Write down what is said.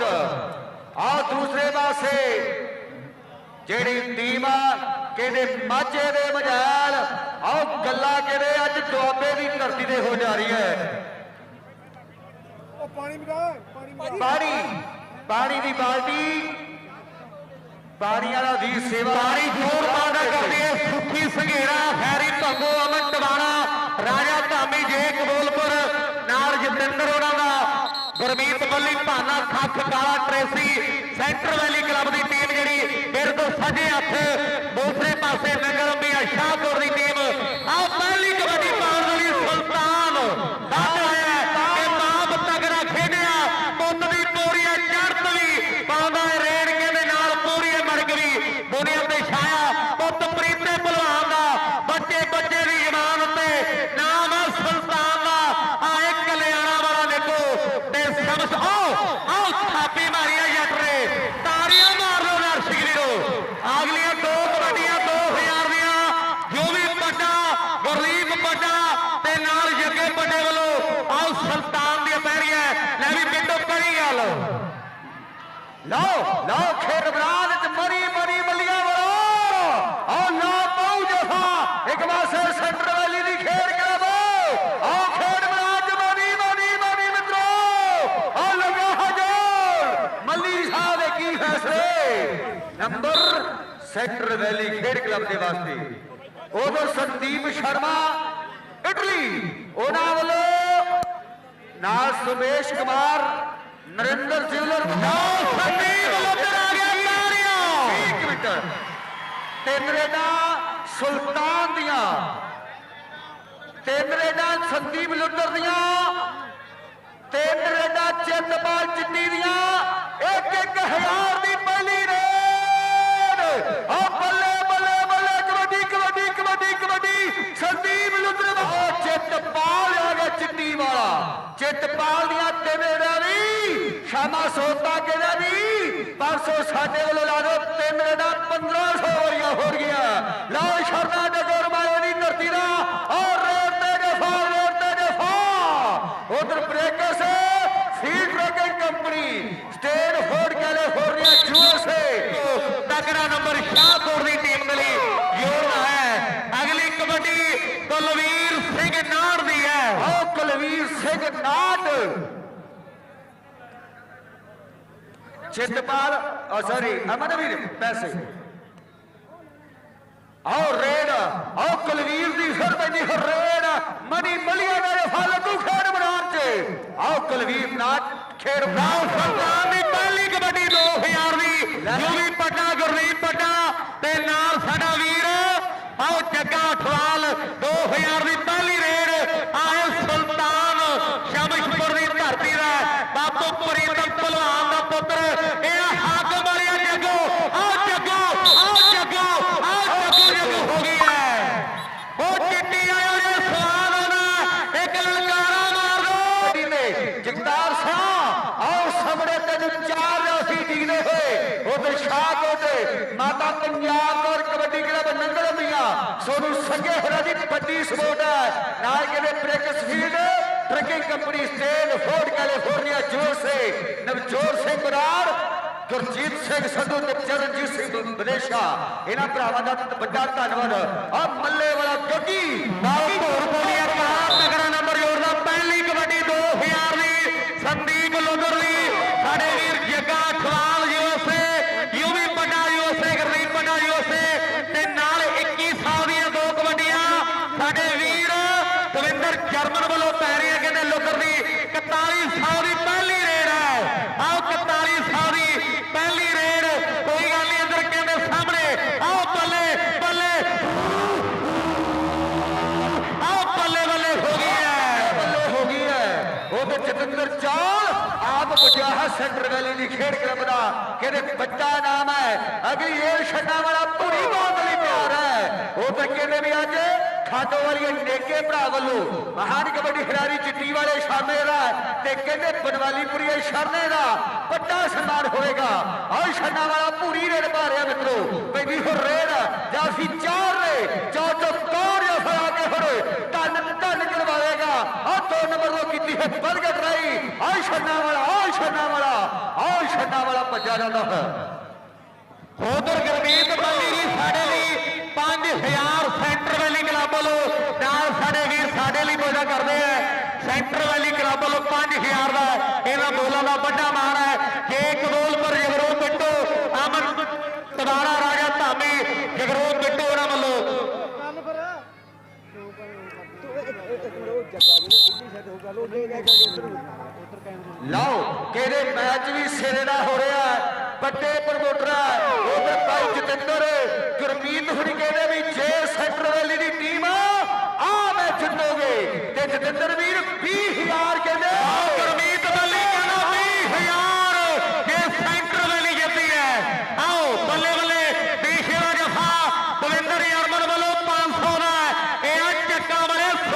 ਸ਼ਾਹਕੋਟ ਆ ਦੂਸਰੇ ਪਾਸੇ ਜਿਹੜੀ ਟੀਮ ਆ ਕਹਿੰਦੇ ਮਾਝੇ ਦੇ ਮਜਾਲ ਆਹ ਗੱਲਾਂ ਕਹਿੰਦੇ ਅੱਜ ਦੁਆਬੇ ਦੀ ਧਰਤੀ ਤੇ ਹੋ ਜਾ ਰਹੀ ਹੈ ਉਹ ਪਾਣੀ ਮਿਲਾ ਪਾਣੀ ਪਾਣੀ ਪਾਣੀ ਦੀ ਬਾਲਟੀ ਪਾਣੀ ਵਾਲਾ ਵੀਰ ਸੇਵਾ। ਪਾਣੀ ਜੋਰ ਪਾਉਂਦਾ ਕਰਦੀ ਹੈ ਸੁੱਖੀ ਸੰਘੇੜਾ ਖੈਰੀ ਭੰਗੋ ਅਮਨ ਟਵਾਣਾ ਰਾਜਾ ਧਾਮੀ ਜੇ ਕਬੂਲਪੁਰ ਨਾਲ ਜਤਿੰਦਰ ਉਹਨਾਂ ਦਾ। Gurmeet Balli Bhana Khakh Kala Tracy center valley club ਦੀ ਟੀਮ ਜਿਹੜੀ ਮੇਰੇ ਤੋਂ ਸੱਜੇ ਹੱਥ ਦੂਸਰੇ ਪਾਸੇ ਨਗਰ ਅੰਬੀਆ ਸ਼ਾਹਕੋਟ ਦੀ ਟੀਮ ਆ ਪਹਿਲੀ ਕਬੱਡੀ ਪਾਉਣ ਵਾਲੀ ਸੁਲਤਾਨ ਦੱਸ ਆਇਆ ਕਿ ਬਾਪ ਤਗੜਾ ਖੇਡਿਆ ਪੁੱਤ ਦੀ ਪੂਰੀ ਹੈ ਚੜ੍ਹਤ ਵੀ ਪਾਉਂਦਾ ਹੈ ਰੇੜਕੇ ਦੇ ਨਾਲ ਪੂਰੀ ਹੈ ਮੜਕ ਵੀ ਦੁਨੀਆ ਤੇ ਛਾਇਆ ਪੁੱਤ ਪ੍ਰੀਤੇ ਭਲਵਾਨ ਦਾ ਬੱਚੇ ਬੱਚੇ ਦੀ ਜ਼ਮਾਨ ਉੱਤੇ ਨਾਮ ਹੈ ਸੁਲਤਾਨ ਦਾ ਆਏ ਕਲਿਆਣਾ ਵਾਲਾ ਦੇਖੋ ਤੇ ਸਮਝ ਆਓ ਆਓ ਥਾਪੀ ਮਾਰੀ ਹੈ ਜੱਟ ਨੇ ਤਾੜੀਆਂ ਮਾਰ ਲਓ ਦਰਸ਼ਕ ਵੀਰੋ ਅਗਲੀਆਂ ਦੋ ਕਬੱਡੀਆਂ 2000 ਦੀਆਂ ਜੋ ਵੀ ਪੱਡਾ ਗੁਰਲੀਪ ਪੱਡਾ ਤੇ ਨਾਲ ਜੱਗੇ ਪੱਡੇ ਵੱਲੋਂ ਆਓ ਸੁਲਤਾਨ ਦੀ ਪੈਰੀਆਂ ਲੈ ਵੀ ਬਿੱਟੋ ਕਰੀ ਗੱਲ ਲਓ ਲਓ, ਖੇਡ ਮੈਦਾਨ ਚ ਮਰੀ ਮਰੀ, ਮੱਲੀਆਂ ਵਰੋ ਆ ਨਾ ਪਾਉ ਜਫਾ ਇੱਕ ਪਾਸੇ ਸੈਂਟਰ ਵੈਲੀ ਦੀ ਖੇਡ ਕਲੱਬ ਆ ਖੇਡ ਮੈਦਾਨ ਚ ਮਰੀ ਮਰੀ ਮਰੀ, ਮਿੱਤਰੋ। ਆ ਲੱਗਾ ਹਜੋਰ। ਮੱਲੀ ਸਾਹਿਬ ਦੇ ਕੀ ਫੈਸਲੇ? ਨੰਬਰ, ਸੈਂਟਰ ਵੈਲੀ ਖੇਡ ਕਲੱਬ ਦੇ ਵਾਸਤੇ। ਉਦੋਂ ਸੰਦੀਪ ਸ਼ਰਮਾ, ਇਟਲੀ। ਉਹਨਾਂ ਵੱਲੋਂ ਨਾਲ ਸੁਮੇਸ਼ ਕੁਮਾਰ ਨਰਿੰਦਰ ਜਿਵਲਰ ਨਾਲ ਸੰਦੀਪ ਲੁੱਟਰ ਆ ਗਿਆ ਤਾੜੀਆਂ। ਇੱਕ ਮਿੰਟ। ਤਿੰਨ ਰੇਡਾਂ ਸੁਲਤਾਨ ਦੀਆਂ। ਤਿੰਨ ਰੇਡਾਂ ਸੰਦੀਪ ਲੁੱਟਰ ਦੀਆਂ। ਤਿੰਨ ਰੇਡਾਂ ਚਿੰਤਪਾਲ ਚਿੱਟੀ ਦੀਆਂ। ਇੱਕ ਇੱਕ ਹਜ਼ਾਰ ਦੀ ਪਹਿਲੀ ਰੇਡ। ਆ ਬੱਲੇ ਬੱਲੇ ਬੱਲੇ। ਕਬੱਡੀ ਕਬੱਡੀ ਕਬੱਡੀ ਕਬੱਡੀ। ਸੰਦੀਪ ਲੁੱਟਰ ਦਾ ਚਿੰਤਪਾਲ ਆ ਗਿਆ ਚਿੱਟੀ ਵਾਲਾ। ਚਿੰਤਪਾਲ ਦੀਆਂ ਤਿੰਨ ਸ਼ਾਮਾ ਸੋਤਾ ਕਹਿੰਦਾ ਵੀ? 500 ਸਾਡੇ ਵੱਲੋਂ ਲਾ ਦਿਓ ਤਿੰਨ ਰੇਡਾਂ 1500 ਵਾਰੀਆਂ ਹੋ ਗਈਆਂ ਲਓ ਸ਼ਰਨਾ ਨਗਰ ਮਾਏ ਦੀ ਧਰਤੀ ਦਾ। ਔਰ ਰੇਡ ਤੇ ਜਫਾ ਰੇਡ ਤੇ ਜਫਾ। ਉਧਰ Bakersfield trucking company Stratford California USA ਤਕੜਾ ਨੰਬਰ ਸ਼ਾਹਕੋਟ ਦੀ ਟੀਮ ਦੇ ਲਈ ਜੋੜਦਾ ਹੈ। ਅਗਲੀ ਕਬੱਡੀ ਕੁਲਵੀਰ ਸਿੰਘ ਨਾੜ ਦੀ ਹੈ। ਆਓ ਕੁਲਵੀਰ ਸਿੰਘ ਨਾਟ ਚਿੰਤਪਾਲ ਆ ਸੌਰੀ ਅਮਨਵੀਰ ਪੈਸੇ। ਆਓ ਕੁਲਵੀਰ ਦੀ ਦੇ ਫਾਲਤੂ ਖੇਡ ਮੈਦਾਨ ਸਰਦਾਰ ਦੀ ਪਹਿਲੀ ਕਬੱਡੀ 2000 ਦੀ ਜੋ ਵੀ ਪੱਟਾ ਗੁਰਦੀਪ ਪੱਟਾ ਤੇ ਨਾਲ ਸਾਡਾ ਵੀਰ। ਆਓ ਜੱਗਾ ਅਠਵਾਲ 2000 ਦੀ ਸ਼ਾਹਕੋਟ ਮਾਤਾ ਪੰਜਾਬ ਔਰ ਕਬੱਡੀ ਕਲੱਬ ਨੰਗਲ ਮੀਆਂ ਸੋਨੂੰ ਸੰਗੇ ਹੋਰਾਂ ਦੀ ਵੱਡੀ ਸਪੋਰਟ ਹੈ। ਨਾਲ ਕਹਿੰਦੇ Bakersfield trucking company Stratford California, ਜੋਰ ਸੇ ਨਵਜੋਤ ਸਿੰਘ ਬਰਾੜ, ਗੁਰਜੀਤ ਸਿੰਘ ਸੰਧੂ ਤੇ ਚਰਨਜੀਤ ਸਿੰਘ ਬਦੇਸ਼ਾ। ਇਹਨਾਂ ਭਰਾਵਾਂ ਦਾ ਵੱਡਾ ਧੰਨਵਾਦ। ਆ ਹੈ ਉਹ ਤੇ ਜਤਿੰਦਰ ਚੌਲ, ਆਪ ਬਚਿਆ ਹੈ ਸੈਂਟਰ ਵੈਲੀ ਦੀ ਖੇਡ ਕਲੱਬ ਦਾ ਕਹਿੰਦੇ ਬੱਚਾ ਨਾਮ ਹੈ? ਅਗਲੀ ਏਰ ਛੱਡਾਂ ਵਾਲਾ ਪੂਰੀ ਬਾਤ ਲਈ ਪਿਆਰ ਹੈ। ਉਹ ਕਹਿੰਦੇ ਵੀ ਅੱਜ? ਖਾਟੋ ਵਾਲੀ ਨੇਕੇ ਭਰਾ ਵੱਲੋਂ। ਮਹਾਨ ਕਬੱਡੀ ਖਿਡਾਰੀ ਚਿੱਟੀ ਵਾਲੇ ਸ਼ਾਮੇ ਦਾ ਤੇ ਕਹਿੰਦੇ ਬਨਵਾਲੀਪੁਰੀ ਸ਼ਰਨੇ ਦਾ ਵੱਡਾ ਸਨਮਾਨ ਹੋਏਗਾ ਆਹ ਛੱਡਾਂ ਵਾਲਾ ਪੂਰੀ ਰੇਡ ਮਾਰਿਆ ਮਿੱਤਰੋ। ਪੈਗੀ ਹੋ ਰੇਡ, ਜਾਂ ਅਸੀਂ ਚਾਰ ਨੇ ਚੌ ਚੌ ਕੌਰ ਜਾਂ ਫਿਰ ਕੇ ਹੁਣ ਧੰਨ ਧੰਨ ਕਰਵਾਏਗਾ ਆਹ ਦੋ ਨੰਬਰ ਤੋਂ ਕੀਤੀ ਹੈ ਬਲਗਟ ਰਾਈ ਆਹ ਛੰਨਾ ਵਾਲਾ ਆਹ ਛੰਨਾ ਵਾਲਾ ਆਹ ਅੱਖਾਂ ਵਾਲਾ ਭੱਜਾ ਜਾਂਦਾ ਹੈ ਉਧਰ ਗੁਰਮੀਤ ਬੱਲੀ ਜੀ ਸਾਡੇ ਲਈ 5000 ਸੈਂਟਰ ਵੈਲੀ ਕਲੱਬ ਵੱਲੋਂ ਨਾਲ ਸਾਡੇ ਵੀਰ ਸਾਡੇ ਲਈ ਬੋਝਾ ਕਰਦੇ ਆ ਸੈਂਟਰ ਵੈਲੀ ਕਲੱਬ ਵੱਲੋਂ 5000 ਦਾ ਇਹਨਾਂ ਬੋਲਾਂ ਦਾ ਵੱਡਾ ਮਾਣ ਹੈ ਜੇ ਕਬੂਲਪੁਰ ਜਗਰੂਪ ਬਿੱਟੂ ਅਮਨ ਤਵਾੜਾ ਰਾਜਾ ਧਾਮੀ ਜਗਰੂਪ ਬਿੱਟੂ ਉਹਨਾਂ ਵੱਲੋਂ ਕੰਮ ਕਰ ਤੂੰ ਇੱਕ ਇੱਕ ਮਿੰਟ ਉਹ ਜੱਗਾ ਜੀ ਇੱਡੀ ਸੈੱਟ ਹੋ ਗੱਲ ਉਹ ਲੈ ਗਿਆ ਕਿ ਉਧਰ ਉਧਰ ਕੈਮਰੇ ਲਓ ਕਿਹਦੇ ਮੈਚ ਵੀ ਸਿਰੇ ਦਾ ਹੋ ਰਿਹਾ ਹੈ। ਵੱਡੇ ਪ੍ਰਮੋਟਰ ਹੈ। ਉਧਰ ਭਾਈ ਜਤਿੰਦਰ, ਗੁਰਮੀਤ ਹੁਣੀ ਕਹਿੰਦੇ ਵੀ ਜੇ ਸੈਂਟਰ ਵੈਲੀ ਦੀ ਟੀਮ ਆ ਆ ਮੈਂ ਜਿੱਤੋਗੇ ਤੇ ਜਤਿੰਦਰ ਵੀਰ